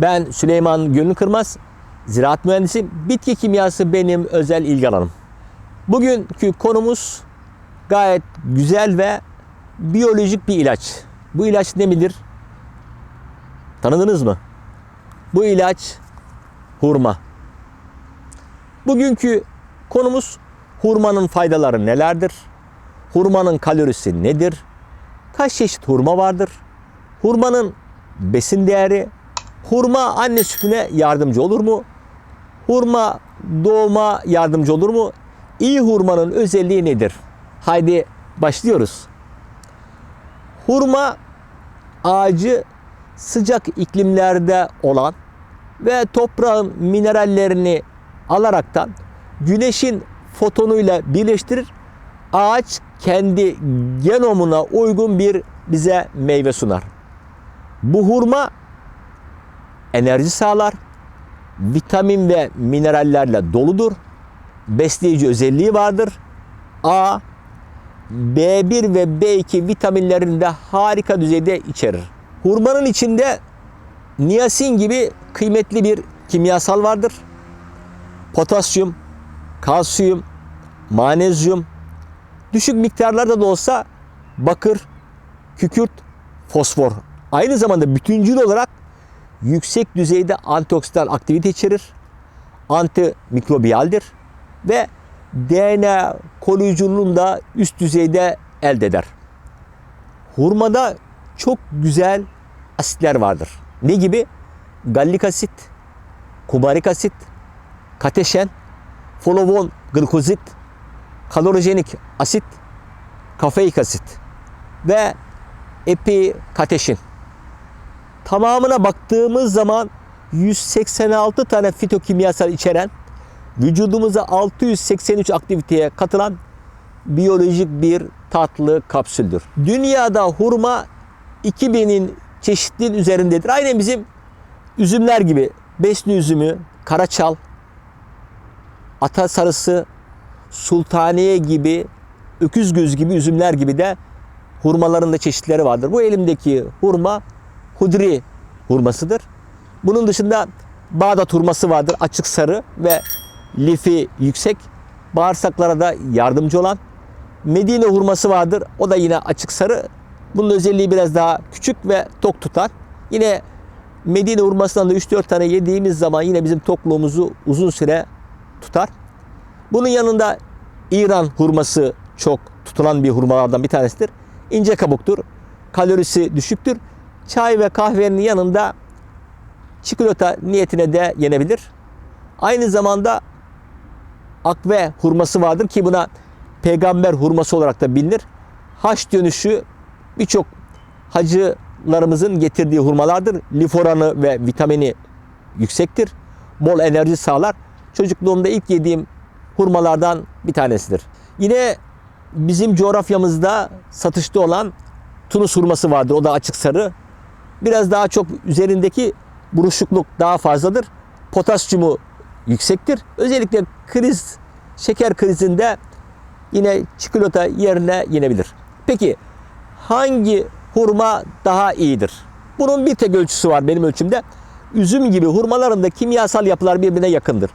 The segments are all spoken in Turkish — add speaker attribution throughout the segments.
Speaker 1: Ben Süleyman Gönül Kırmaz, ziraat mühendisiyim. Bitki kimyası benim özel ilgi alanım. Bugünkü konumuz gayet güzel ve biyolojik bir ilaç. Bu ilaç ne midir? Tanıdınız mı? Bu ilaç hurma. Bugünkü konumuz hurmanın faydaları nelerdir? Hurmanın kalorisi nedir? Kaç çeşit hurma vardır? Hurmanın besin değeri, hurma anne sütüne yardımcı olur mu? Hurma doğuma yardımcı olur mu? İyi hurmanın özelliği nedir? Haydi başlıyoruz. Hurma ağacı sıcak iklimlerde olan ve toprağın minerallerini alaraktan güneşin fotonuyla birleştirir. Ağaç kendi genomuna uygun bir bize meyve sunar. Bu hurma enerji sağlar. Vitamin ve minerallerle doludur. Besleyici özelliği vardır. A, B1 ve B2 vitaminlerini de harika düzeyde içerir. Hurmanın içinde niyasin gibi kıymetli bir kimyasal vardır. Potasyum, kalsiyum, manezyum, düşük miktarlarda da olsa bakır, kükürt, fosfor. Aynı zamanda bütüncül olarak yüksek düzeyde antioksidan aktivite içerir. Antimikrobiyaldir ve DNA koruyuculuğunu da üst düzeyde elde eder. Hurmada çok güzel asitler vardır. Ne gibi? Gallik asit, kumarik asit, kateşen, folavon glikozit, kalorojenik asit, kafeik asit ve epikateşin. Tamamına baktığımız zaman 186 tane fitokimyasal içeren vücudumuza 683 aktiviteye katılan biyolojik bir tatlı kapsüldür. Dünyada hurma 2000'in çeşitliliğin üzerindedir. Aynen bizim üzümler gibi besni üzümü, karaçal, ata sarısı, sultaniye gibi, öküz göz gibi üzümler gibi de hurmaların da çeşitleri vardır. Bu elimdeki hurma hudri hurmasıdır. Bunun dışında Bağdat hurması vardır. Açık sarı ve lifi yüksek. Bağırsaklara da yardımcı olan. Medine hurması vardır. O da yine açık sarı. Bunun özelliği biraz daha küçük ve tok tutar. Yine Medine hurmasından da 3-4 tane yediğimiz zaman yine bizim tokluğumuzu uzun süre tutar. Bunun yanında İran hurması çok tutulan bir hurmalardan bir tanesidir. İnce kabuktur. Kalorisi düşüktür. Çay ve kahvenin yanında çikolata niyetine de yenebilir. Aynı zamanda akve hurması vardır ki buna peygamber hurması olarak da bilinir. Haş dönüşü birçok hacılarımızın getirdiği hurmalardır. Lif oranı ve vitamini yüksektir. Bol enerji sağlar. Çocukluğumda ilk yediğim hurmalardan bir tanesidir. Yine bizim coğrafyamızda satışta olan Tunus hurması vardır. O da açık sarı. Biraz daha çok üzerindeki buruşukluk daha fazladır. Potasyumu yüksektir. Özellikle kriz, şeker krizinde yine çikolata yerine yenebilir. Peki hangi hurma daha iyidir? Bunun bir tek ölçüsü var benim ölçümde. Üzüm gibi hurmalarında kimyasal yapılar birbirine yakındır.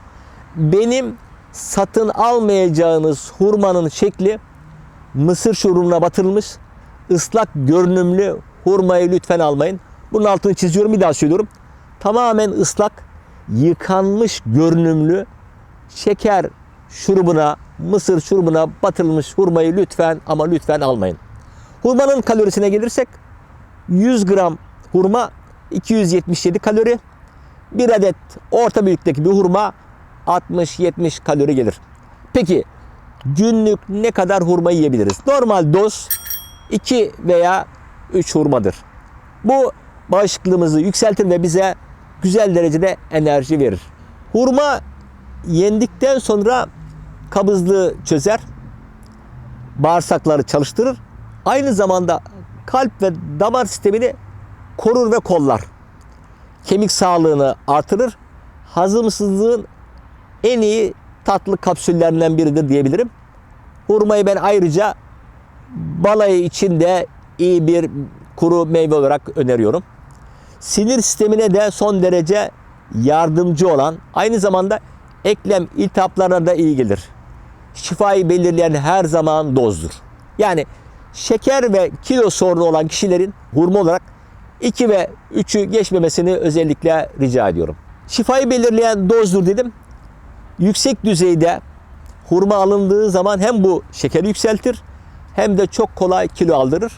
Speaker 1: Benim satın almayacağınız hurmanın şekli mısır şurubuna batırılmış ıslak görünümlü hurmayı lütfen almayın. Bunun altını çiziyorum bir daha söylüyorum. Tamamen ıslak, yıkanmış görünümlü şeker şurubuna, mısır şurubuna batırılmış hurmayı lütfen ama lütfen almayın. Hurmanın kalorisine gelirsek 100 gram hurma 277 kalori. Bir adet orta büyüklükteki bir hurma 60-70 kalori gelir. Peki günlük ne kadar hurma yiyebiliriz? Normal doz 2 veya 3 hurmadır. Bu bağışıklığımızı yükseltir ve bize güzel derecede enerji verir. Hurma yendikten sonra kabızlığı çözer, bağırsakları çalıştırır. Aynı zamanda kalp ve damar sistemini korur ve kollar. Kemik sağlığını artırır. Hazımsızlığın en iyi tatlı kapsüllerinden biridir diyebilirim. Hurmayı ben ayrıca balayı için de iyi bir kuru meyve olarak öneriyorum. Sinir sistemine de son derece yardımcı olan, aynı zamanda eklem iltihaplarına da iyi gelir. Şifayı belirleyen her zaman dozdur. Yani şeker ve kilo sorunu olan kişilerin hurma olarak 2 ve 3'ü geçmemesini özellikle rica ediyorum. Şifayı belirleyen dozdur dedim. Yüksek düzeyde hurma alındığı zaman hem bu şekeri yükseltir hem de çok kolay kilo aldırır.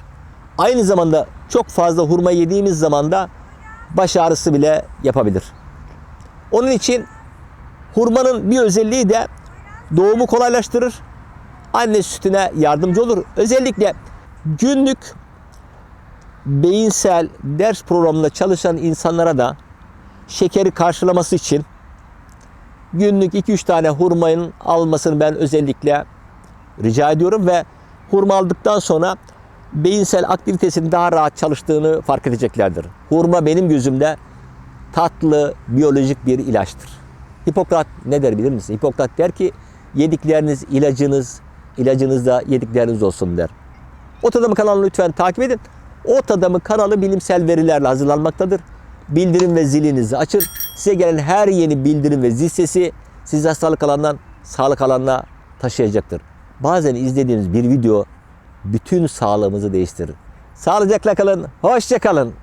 Speaker 1: Aynı zamanda çok fazla hurma yediğimiz zaman da baş ağrısı bile yapabilir. Onun için hurmanın bir özelliği de doğumu kolaylaştırır. Anne sütüne yardımcı olur. Özellikle günlük beyinsel ders programında çalışan insanlara da şekeri karşılaması için günlük 2-3 tane hurmanın almasını ben özellikle rica ediyorum ve hurma aldıktan sonra beyinsel aktivitesinin daha rahat çalıştığını fark edeceklerdir. Hurma benim gözümde tatlı, biyolojik bir ilaçtır. Hipokrat ne der bilir misin? Hipokrat der ki yedikleriniz ilacınız, ilacınız da yedikleriniz olsun der. Ot Adamı kanalını lütfen takip edin. Ot Adamı kanalı bilimsel verilerle hazırlanmaktadır. Bildirim ve zilinizi açın. Size gelen her yeni bildirim ve zil sesi sizi hastalık alandan sağlık alanına taşıyacaktır. Bazen izlediğiniz bir video bütün sağlığımızı değiştirir. Sağlıcakla kalın, hoşça kalın.